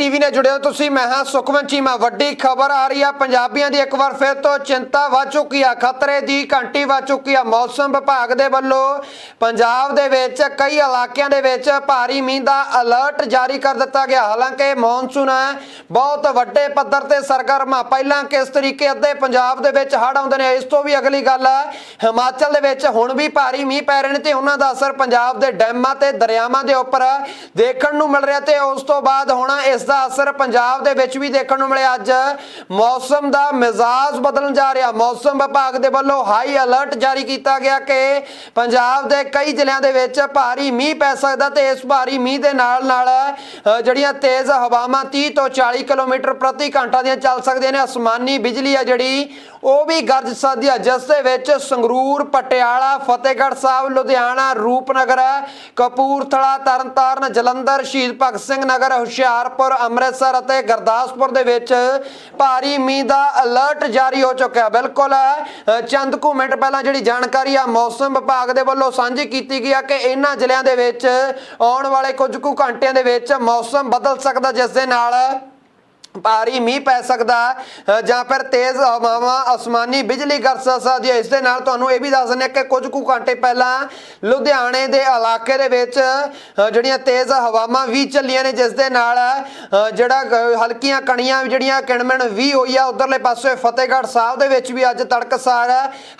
TV ਨਾਲ ਜੁੜੇ ਹੋ ਤੁਸੀਂ, ਮੈਂ ਹਾਂ ਸੁਖਮਨ ਚੀਮਾ। ਵੱਡੀ ਖਬਰ ਆ ਰਹੀ ਆ, ਪੰਜਾਬੀਆਂ ਦੀ ਇੱਕ ਵਾਰ ਫਿਰ ਤੋਂ ਚਿੰਤਾ ਵੱਧ ਚੁੱਕੀ ਆ, ਖਤਰੇ ਦੀ ਘੰਟੀ ਵੱਜ ਚੁੱਕੀ ਆ। ਮੌਸਮ ਵਿਭਾਗ ਦੇ ਵੱਲੋਂ ਪੰਜਾਬ ਦੇ ਵਿੱਚ ਕਈ ਇਲਾਕਿਆਂ ਦੇ ਵਿੱਚ ਭਾਰੀ ਮੀਂਹ ਦਾ ਅਲਰਟ ਜਾਰੀ ਕਰ ਦਿੱਤਾ ਗਿਆ। ਹਾਲਾਂਕਿ ਮੌਨਸੂਨ ਬਹੁਤ ਵੱਡੇ ਪੱਧਰ ਤੇ ਸਰਗਰਮ ਆ। ਪਹਿਲਾਂ ਕਿਸ ਤਰੀਕੇ ਅੱਧੇ ਪੰਜਾਬ ਦੇ ਵਿੱਚ ਹੜ੍ਹ ਆਉਂਦੇ ਨੇ, ਇਸ ਤੋਂ ਵੀ ਅਗਲੀ ਗੱਲ ਹੈ ਹਿਮਾਚਲ ਦੇ ਵਿੱਚ ਹੁਣ ਵੀ ਭਾਰੀ ਮੀਂਹ ਪੈ ਰਹੇ ਨੇ ਤੇ ਉਹਨਾਂ ਦਾ ਅਸਰ ਪੰਜਾਬ ਦੇ ਡੈਮਾਂ ਤੇ ਦਰਿਆਵਾਂ ਦੇ ਉੱਪਰ ਦੇਖਣ ਨੂੰ ਮਿਲ ਰਿਹਾ ਤੇ ਉਸ ਤੋਂ ਬਾਅਦ ਹੁਣ ਇਸ ਦਾ ਅਸਰ ਪੰਜਾਬ ਦੇ ਵਿੱਚ ਵੀ ਦੇਖਣ ਨੂੰ ਮਿਲਿਆ। ਅੱਜ ਮੌਸਮ ਦਾ ਮਿਜ਼ਾਜ ਬਦਲਣ ਜਾ ਰਿਹਾ। ਮੌਸਮ ਵਿਭਾਗ ਦੇ ਵੱਲੋਂ ਹਾਈ ਅਲਰਟ ਜਾਰੀ ਕੀਤਾ ਗਿਆ ਕਿ ਪੰਜਾਬ ਦੇ ਕਈ ਜ਼ਿਲ੍ਹਿਆਂ ਦੇ ਵਿੱਚ ਭਾਰੀ ਮੀਂਹ ਪੈ ਸਕਦਾ ਤੇ ਇਸ ਭਾਰੀ ਮੀਂਹ ਦੇ ਨਾਲ ਨਾਲ ਜਿਹੜੀਆਂ ਤੇਜ਼ ਹਵਾਵਾਂ 30 ਤੋਂ 40 ਕਿਲੋਮੀਟਰ ਪ੍ਰਤੀ ਘੰਟਾ ਦੀਆਂ ਚੱਲ ਸਕਦੀਆਂ ਨੇ। ਅਸਮਾਨੀ ਬਿਜਲੀ ਆ ਜਿਹੜੀ, ਉਹ ਵੀ ਗਰਜ ਸਕਦੀ ਹੈ ਜਿਸ ਦੇ ਵਿੱਚ ਸੰਗਰੂਰ, ਪਟਿਆਲਾ, ਫਤਿਹਗੜ੍ਹ ਸਾਹਿਬ, ਲੁਧਿਆਣਾ, ਰੂਪਨਗਰ, ਕਪੂਰਥਲਾ, ਤਰਨਤਾਰਨ, ਜਲੰਧਰ, ਸ਼ਹੀਦ ਭਗਤ ਸਿੰਘ ਨਗਰ, ਹੁਸ਼ਿਆਰਪੁਰ ਅੰਮ੍ਰਿਤਸਰ ਅਤੇ ਗੁਰਦਾਸਪੁਰ ਦੇ ਵਿੱਚ ਭਾਰੀ ਮੀਂਹ ਦਾ ਅਲਰਟ ਜਾਰੀ ਹੋ ਚੁੱਕਿਆ। ਬਿਲਕੁਲ ਚੰਦ ਕੁ ਮਿੰਟ ਪਹਿਲਾਂ ਜਿਹੜੀ ਜਾਣਕਾਰੀ ਆ, ਮੌਸਮ ਵਿਭਾਗ ਦੇ ਵੱਲੋਂ ਸਾਂਝੀ ਕੀਤੀ ਗਈ ਆ ਕਿ ਇਹਨਾਂ ਜ਼ਿਲ੍ਹਿਆਂ ਦੇ ਵਿੱਚ ਆਉਣ ਵਾਲੇ ਕੁਝ ਕੁ ਘੰਟਿਆਂ ਦੇ ਵਿੱਚ ਮੌਸਮ ਬਦਲ ਸਕਦਾ ਜਿਸ ਦੇ ਨਾਲ ਭਾਰੀ ਮੀਂਹ ਪੈ ਸਕਦਾ ਜਾਂ ਫਿਰ ਤੇਜ਼ ਹਵਾਵਾਂ, ਅਸਮਾਨੀ ਬਿਜਲੀ ਗਰਜ ਸਕਦੀ ਹੈ। ਇਸ ਦੇ ਨਾਲ ਤੁਹਾਨੂੰ ਇਹ ਵੀ ਦੱਸ ਦਿੰਦੇ ਹਾਂ ਕਿ ਕੁਝ ਕੁ ਘੰਟੇ ਪਹਿਲਾਂ ਲੁਧਿਆਣੇ ਦੇ ਇਲਾਕੇ ਦੇ ਵਿੱਚ ਜਿਹੜੀਆਂ ਤੇਜ਼ ਹਵਾਵਾਂ ਵੀ ਚੱਲੀਆਂ ਨੇ, ਜਿਸ ਦੇ ਨਾਲ ਜਿਹੜਾ ਹਲਕੀਆਂ ਕਣੀਆਂ ਜਿਹੜੀਆਂ ਕਿਣਮਣ ਵੀ ਹੋਈ ਆ, ਉਧਰਲੇ ਪਾਸੇ ਫਤਿਹਗੜ੍ਹ ਸਾਹਿਬ ਦੇ ਵਿੱਚ ਵੀ ਅੱਜ ਤੜਕਸਾਰ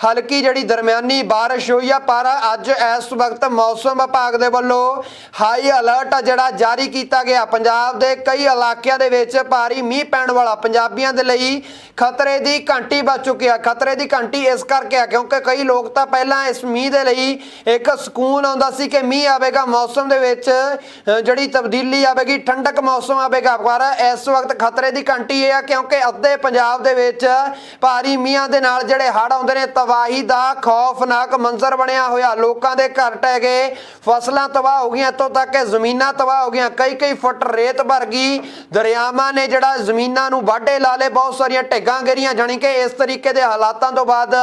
ਹਲਕੀ ਜਿਹੜੀ ਦਰਮਿਆਨੀ ਬਾਰਿਸ਼ ਹੋਈ ਆ, ਪਰ ਅੱਜ ਇਸ ਵਕਤ ਮੌਸਮ ਵਿਭਾਗ ਦੇ ਵੱਲੋਂ ਹਾਈ ਅਲਰਟ ਆ ਜਿਹੜਾ ਜਾਰੀ ਕੀਤਾ ਗਿਆ। ਪੰਜਾਬ ਦੇ ਕਈ ਇਲਾਕਿਆਂ ਦੇ ਵਿੱਚ ਭਾਰੀ ਮੀਂਹ ਪੈਣ ਵਾਲਾ ਪੰਜਾਬੀਆਂ ਦੇ ਲਈ ਖਤਰੇ ਦੀ ਘੰਟੀ ਵੱਜ ਚੁੱਕੀ ਆ। ਖਤਰੇ ਦੀ ਘੰਟੀ ਇਸ ਕਰਕੇ ਆ ਕਿਉਂਕਿ ਕਈ ਲੋਕ ਤਾਂ ਪਹਿਲਾਂ ਇਸ ਮੀਂਹ ਦੇ ਲਈ ਇੱਕ ਸਕੂਨ ਆਉਂਦਾ ਸੀ ਕਿ ਮੀਂਹ ਆਵੇਗਾ ਮੌਸਮ ਦੇ ਵਿੱਚ ਜਿਹੜੀ ਤਬਦੀਲੀ ਆਵੇਗੀ, ਠੰਡਕ ਮੌਸਮ ਆਵੇਗਾ। ਪਰ ਇਸ ਵਕਤ ਖਤਰੇ ਦੀ ਘੰਟੀ ਇਹ ਆ ਕਿਉਂਕਿ ਅੱਧੇ ਪੰਜਾਬ ਦੇ ਵਿੱਚ ਭਾਰੀ ਮੀਂਹਾਂ ਦੇ ਨਾਲ ਜਿਹੜੇ ਹੜ੍ਹ ਆਉਂਦੇ ਨੇ, ਤਬਾਹੀ ਦਾ ਖੌਫਨਾਕ ਮੰਜ਼ਰ ਬਣਿਆ ਹੋਇਆ। ਲੋਕਾਂ ਦੇ ਘਰ ਟਹਿ ਗਏ, ਫਸਲਾਂ ਤਬਾਹ ਹੋ ਗਈਆਂ। ਇੱਥੋਂ ਤੱਕ ਕਿ ਜ਼ਮੀਨਾਂ ਤਬਾਹ ਹੋ ਗਈਆਂ। ਕਈ ਕਈ ਫੁੱਟ ਰੇਤ ਭਰ ਗਈ ਦਰਿਆਵਾਂ ਨੇ ਜਿਹੜਾ ਜ਼ਮੀਨਾਂ ਨੂੰ ਵਾਢੇ ਲਾ ਲਏ, ਬਹੁਤ ਸਾਰੀਆਂ ਢਿੱਗਾਂ ਗਿਰੀਆਂ, ਜਾਣੀ ਕਿ ਇਸ ਤਰੀਕੇ ਦੇ ਹਾਲਾਤਾਂ ਤੋਂ ਬਾਅਦ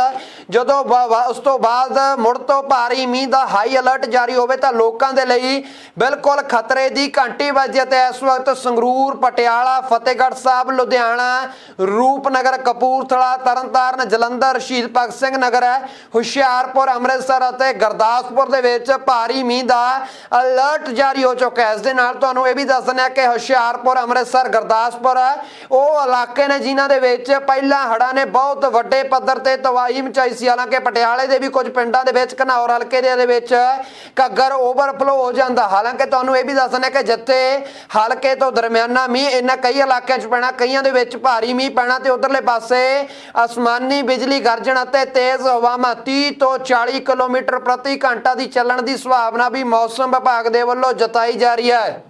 ਜਦੋਂ ਬ- ਬ- ਉਸ ਤੋਂ ਬਾਅਦ ਮੁੜ ਤੋਂ ਭਾਰੀ ਮੀਂਹ ਦਾ ਹਾਈ ਅਲਰਟ ਜਾਰੀ ਹੋਵੇ ਤਾਂ ਲੋਕਾਂ ਦੇ ਲਈ ਬਿਲਕੁਲ ਖਤਰੇ ਦੀ ਘੰਟੀ ਵੱਜੇ ਹੈ ਤੇ ਇਸ ਵਕਤ ਸੰਗਰੂਰ, ਪਟਿਆਲਾ, ਫਤਿਹਗੜ੍ਹ ਸਾਹਿਬ, ਲੁਧਿਆਣਾ, ਰੂਪਨਗਰ, ਕਪੂਰਥਲਾ, ਤਰਨਤਾਰਨ, ਜਲੰਧਰ, ਸ਼ਹੀਦ ਭਗਤ ਸਿੰਘ ਨਗਰ ਹੈ, ਹੁਸ਼ਿਆਰਪੁਰ, ਅੰਮ੍ਰਿਤਸਰ ਅਤੇ ਗੁਰਦਾਸਪੁਰ ਦੇ ਵਿੱਚ ਭਾਰੀ ਮੀਂਹ ਦਾ ਅਲਰਟ ਜਾਰੀ ਹੋ ਚੁੱਕਾ ਹੈ। ਇਸ ਦੇ ਨਾਲ ਤੁਹਾਨੂੰ ਇਹ ਵੀ ਦੱਸ ਦਿੰਦੇ ਹਾਂ ਕਿ ਹੁਸ਼ਿਆਰਪੁਰ, ਅੰਮ੍ਰਿਤਸਰ, ਗੁਰਦਾਸਪੁਰ ਹੈ। ਉਹ ਇਲਾਕੇ ਨੇ ਜਿਨ੍ਹਾਂ ਦੇ ਵਿੱਚ ਪਹਿਲਾਂ ਹੜ੍ਹਾਂ ਨੇ ਬਹੁਤ ਵੱਡੇ ਪੱਧਰ ਤੇ ਤਬਾਹੀ ਮਚਾਈ ਸੀ, ਹਾਲਾਂਕਿ ਪਟਿਆਲੇ ਦੇ ਵੀ ਕੁਝ ਪਿੰਡਾਂ ਦੇ ਵਿੱਚ, ਘਨੌਰ ਹਲਕੇ ਦੇ ਵਿੱਚ ਘੱਗਰ ਓਵਰਫਲੋ ਹੋ ਜਾਂਦਾ। ਹਾਲਾਂਕਿ ਤੁਹਾਨੂੰ ਇਹ ਵੀ ਦੱਸ ਕਿ ਜਿੱਥੇ ਹਲਕੇ ਤੋਂ ਦਰਮਿਆਨਾ ਮੀਂਹ, ਇਹਨਾਂ ਕਈ ਇਲਾਕਿਆਂ 'ਚ ਪੈਣਾ, ਕਈਆਂ ਦੇ ਵਿੱਚ ਭਾਰੀ ਮੀਂਹ ਪੈਣਾ ਤੇ ਉਧਰਲੇ ਪਾਸੇ ਅਸਮਾਨੀ ਬਿਜਲੀ ਗਰਜਣ ਅਤੇ ਤੇਜ਼ ਹਵਾਵਾਂ 30 ਤੋਂ 40 ਕਿਲੋਮੀਟਰ ਪ੍ਰਤੀ ਘੰਟਾ ਦੀ ਚੱਲਣ ਦੀ ਸੰਭਾਵਨਾ ਵੀ ਮੌਸਮ ਵਿਭਾਗ ਦੇ ਵੱਲੋਂ ਜਤਾਈ ਜਾ ਰਹੀ ਹੈ।